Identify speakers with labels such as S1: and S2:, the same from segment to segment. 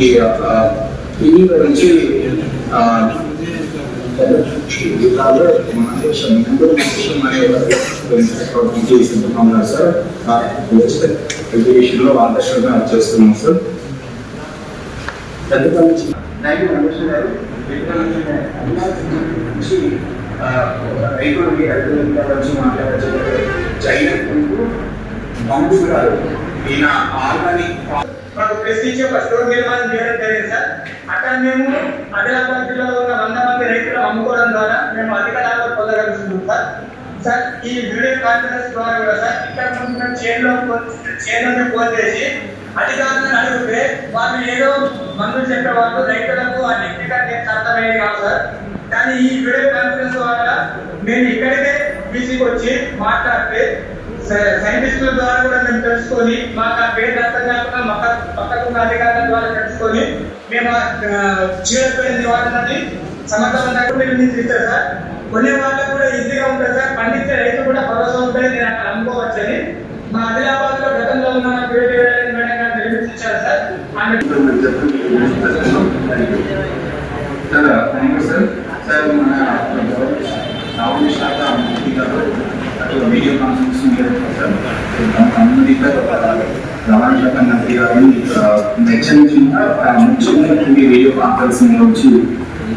S1: ఈ టీవీ నుంచి ఆ, జిల్లాలో మన దేశం మెంబర్ దేశం అనే చేస్తున్నాం సార్ ఎడ్యుకేషన్లో ఆదర్శంగా చేస్తున్నాం సార్ పెద్దపల్లి నుంచి థ్యాంక్ యూ రమేష్ గారు పెద్దపల్లి నుంచి ఆ, రైతులకి రైతులకి వచ్చి మాట్లాడచ్చు జైనకు గారు ఈయన ఆర్గానిక్
S2: మాకు ఒక స్టోర్ నిర్మాణం చేయడం జరిగింది సార్. అక్కడ మేము ఆదిలాబాద్ జిల్లాలో ఉన్న వంద మంది రైతులు అమ్ముకోవడం ద్వారా మేము అధిక లాభాలు పొందగలుగుతున్నాం సార్. సార్ ఈ వీడియో కాన్ఫరెన్స్ ద్వారా కూడా సార్ ఇక్కడ ముందు చేనులో చేనులోనే ఫోన్ చేసి అధికారులను అడిగితే వాళ్ళు ఏదో మందులు చెప్పేవాళ్ళు రైతులకు ఆ టెక్నికల్ అర్థమయ్యేది కాదు సార్. కానీ ఈ వీడియో కాన్ఫరెన్స్ ద్వారా మేము ఇక్కడికే బీసీకి వచ్చి మాట్లాడితే సైంటిస్టుల ద్వారా కూడా మేము తెలుసుకొని మాకు ఆ పేరు అర్థం కాకుండా పక్క పక్కకున్న అధికారుల ద్వారా తెలుసుకొని మేము చీడపై నివారణని సమర్థవంతంగా నిర్మించారు సార్. కొనే వాళ్ళకు కూడా ఈజీగా ఉంటుంది సార్. పండించే రైతు కూడా భరోసా ఉంటుంది నేను అక్కడ అనుకోవచ్చని మా ఆదిలాబాద్లో గతంలో ఉన్న నిర్మించారు sir.
S1: Sir thank you sir. Sir మన రావుల శాఖ వీడియో కాన్ఫరెన్స్ సార్ సంబంధిత రవాణా మంత్రి గారు హెచ్చరించిన ముఖ్యంగా ఈ వీడియో కాన్ఫరెన్సింగ్ వచ్చి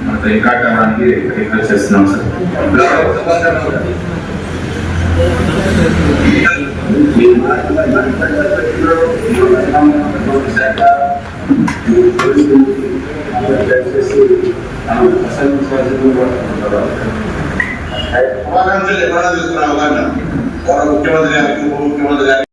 S1: మనకు రికార్డ్ అవ్వడానికి రిక్వెస్ట్ చేస్తున్నాం సార్.
S3: అవగాహన ఎవరైనా శుభాకాంక్షలు ఎవరైనా తీసుకురావాలన్నా ముఖ్యమంత్రి గారికి ఉప ముఖ్యమంత్రి గారికి.